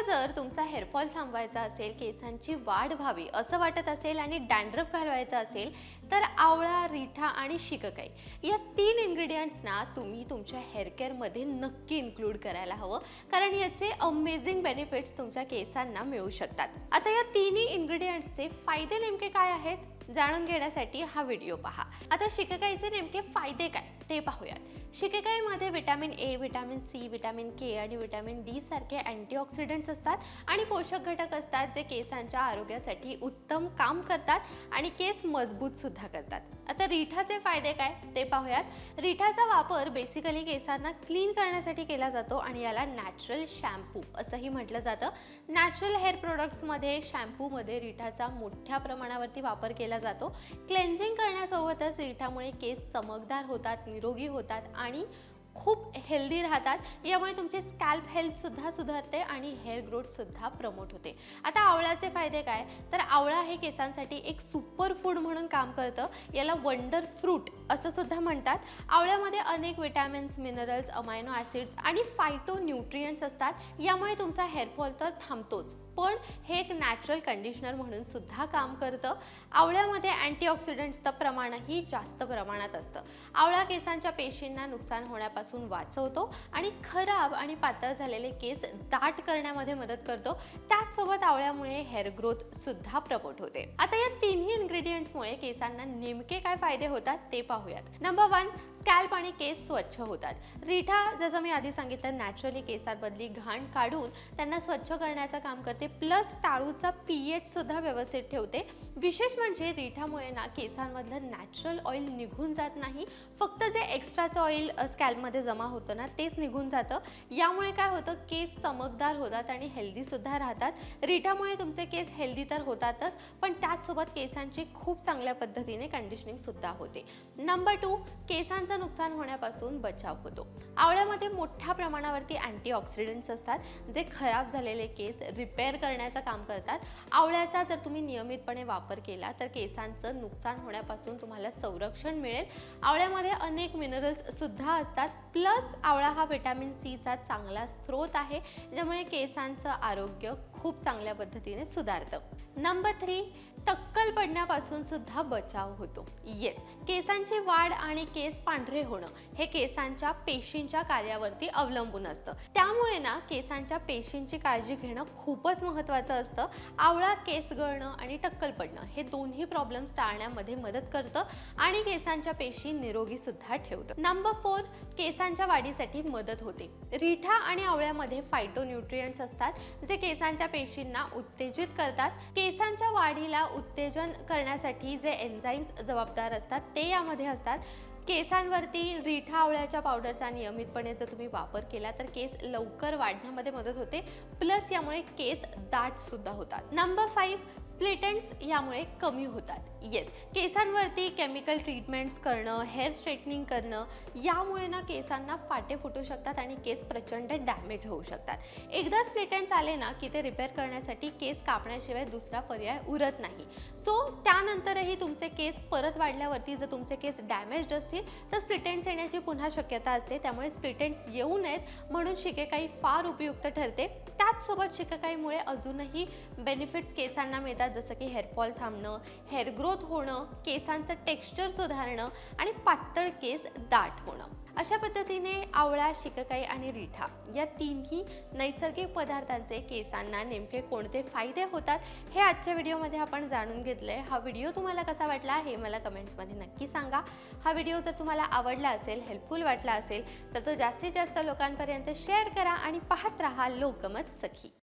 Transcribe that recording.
तुम्हाला जर तुमचा हेअरफॉल थांबवायचा असेल केसांची वाढ व्हावी असं वाटत असेल आणि डॅन्ड्रफ घालवायचा असेल तर आवळा रिठा आणि शिककाई या तीन इन्ग्रेडियंट्सना तुम्ही तुमच्या हेअर केअरमध्ये नक्की इन्क्लूड करायला हवं. कारण याचे अमेझिंग बेनिफिट्स तुमच्या केसांना मिळू शकतात. आता या तिन्ही इन्ग्रेडियंट्सचे फायदे नेमके काय आहेत? जाणून घेण्यासाठी हा व्हिडिओ पहा. आता शिकेकाईचे नेमके फायदे काय? ते पाहूयात. शिकेकाईमध्ये vitamin A vitamin C vitamin K आणि विटॅमिन डी सारखे अँटीऑक्सिडंट्स असतात आणि पोषक घटक असतात जे केसांच्या आरोग्यासाठी उत्तम काम करतात आणि केस मजबूत सुद्धा करतात. आता रिठाचे फायदे काय? ते पाहूयात. रिठाचा वापर बेसिकली केसांना क्लीन करण्यासाठी केला जातो आणि याला नॅचरल शॅम्पू असंही म्हटलं जातं. नॅचरल हेअर प्रोडक्ट्समध्ये शॅम्पूमध्ये रिठाचा मोठ्या प्रमाणावरती वापर केला जातो. क्लेन्झिंग करण्यासोबतच रिठामुळे केस चमकदार होतात निरोगी होतात आणि खूप हेल्दी राहतात. यामुळे तुमचे स्कॅल्प हेल्थसुद्धा सुधारते आणि हेअर ग्रोथसुद्धा प्रमोट होते. आता आवळ्याचे फायदे काय? तर आवळा हे केसांसाठी एक सुपर फूड म्हणून काम करतं. याला वंडर फ्रूट असं सुद्धा म्हणतात. आवळ्यामध्ये अनेक विटॅमिन्स मिनरल्स अमायनो ॲसिड्स आणि फायटो न्यूट्रियंट्स असतात. यामुळे तुमचा हेअरफॉल तर थांबतोच. पण हे एक नॅचरल कंडिशनर म्हणून सुद्धा काम करतं. आवळ्यामध्ये अँटीऑक्सिडंट्सचं प्रमाणही जास्त प्रमाणात असतं. आवळा केसांच्या पेशींना नुकसान होण्यापासून वाचवतो आणि खराब आणि पातळ झालेले केस दाट करण्यामध्ये मदत करतो. त्याचसोबत आवळ्यामुळे हेअर ग्रोथ सुद्धा प्रपोट होते. आता या तिन्ही इन्ग्रेडियंट्समुळे केसांना नेमके काय फायदे होतात ते पाहूयात. नंबर वन स्कॅल्प आणि केस स्वच्छ होतात. रिठा जसं मी आधी सांगितलं नॅचरली केसांमधली घाण काढून त्यांना स्वच्छ करण्याचं काम करते. प्लस टाळूचा पी एचसुद्धा व्यवस्थित ठेवते. विशेष म्हणजे रिठामुळे ना केसांमधलं नॅचरल ऑइल निघून जात नाही. फक्त जे एक्स्ट्राचं ऑइल स्कॅल्पमध्ये जमा होतं ना तेच निघून जातं. यामुळे काय होतं केस चमकदार होतात आणि हेल्दीसुद्धा राहतात. रिठामुळे तुमचे केस हेल्दी तर होतातच पण त्याचसोबत केसांची खूप चांगल्या पद्धतीने कंडिशनिंग सुद्धा होते. नंबर टू केसांचं नुकसान होण्यापासून बचाव होतो. आवळ्यामध्ये मोठ्या प्रमाणावरती अँटीऑक्सिडंट्स असतात जे खराब झालेले केस रिपेअर करण्याचं काम करतात. आवळ्याचा जर तुम्ही नियमितपणे वापर केला तर केसांचं नुकसान होण्यापासून तुम्हाला संरक्षण मिळेल. आवळ्यामध्ये अनेक मिनरल्स सुद्धा असतात. प्लस आवळा हा विटॅमिन सीचा चांगला स्रोत आहे ज्यामुळे केसांचं आरोग्य खूप चांगल्या पद्धतीने सुधारतं. नंबर थ्री पडण्यापासून सुद्धा बचाव होतो. येस केसांची वाढ आणि केस पांढरे होणं हे केसांच्या पेशींच्या कार्यावरती अवलंबून असतं. त्यामुळे ना केसांच्या पेशींची काळजी घेणं खूपच महत्त्वाचं असतं. आवळा केस गळणं आणि टक्कल पडणं हे दोन्ही प्रॉब्लेम्स टाळण्यामध्ये मदत करतं आणि केसांच्या पेशी निरोगी सुद्धा ठेवतं. नंबर फोर केसांच्या वाढीसाठी मदत होते. रिठा आणि आवळ्यामध्ये फायटोन्यूट्रियंट्स असतात जे केसांच्या पेशींना उत्तेजित करतात. केसांच्या वाढीला उत्तेजन करण्यासाठी जे एन्झाईम्स जबाबदार असतात ते यामध्ये असतात. केसांवरती रिठा आवळ्याच्या पावडरचा नियमितपणे जर तुम्ही वापर केला तर केस लवकर वाढण्यामध्ये मदत होते. प्लस यामुळे केस दाटसुद्धा होतात. नंबर फाईव्ह स्प्लिटेंट्स यामुळे कमी होतात. येस केसांवरती केमिकल ट्रीटमेंट्स करणं हेअर स्ट्रेटनिंग करणं यामुळे ना केसांना फाटे फुटू शकतात आणि केस प्रचंड डॅमेज होऊ शकतात. एकदा स्प्लिटेंट्स आले ना की ते रिपेअर करण्यासाठी केस कापण्याशिवाय दुसरा पर्याय उरत नाही. सो त्यानंतरही तुमचे केस परत वाढल्यावरती जर तुमचे केस डॅमेज्ड असतील तर स्प्लिटेंट्स येण्याची पुन्हा शक्यता असते. त्यामुळे स्प्लिटेंट्स येऊ नयेत म्हणून शिकेकाई फार उपयुक्त ठरते. त्याचसोबत शिकाकाईमुळे अजूनही बेनिफिट्स केसांना मिळतात जसं की हेअरफॉल थांबणं हेअर ग्रोथ होणं केसांचं टेक्स्चर सुधारणं आणि पातळ केस दाट होणं. अशा पद्धतीने आवळा शिककाई आणि रिठा या तिन्ही नैसर्गिक पदार्थांचे केसांना नेमके कोणते फायदे होतात हे आजच्या व्हिडिओमध्ये आपण जाणून घेतलं आहे हा व्हिडिओ तुम्हाला कसा वाटला हे मला कमेंट्समध्ये नक्की सांगा. हा व्हिडिओ जर तुम्हाला आवडला असेल हेल्पफुल वाटला असेल तर तो जास्तीत जास्त लोकांपर्यंत शेअर करा आणि पाहत राहा लोकमत સખી.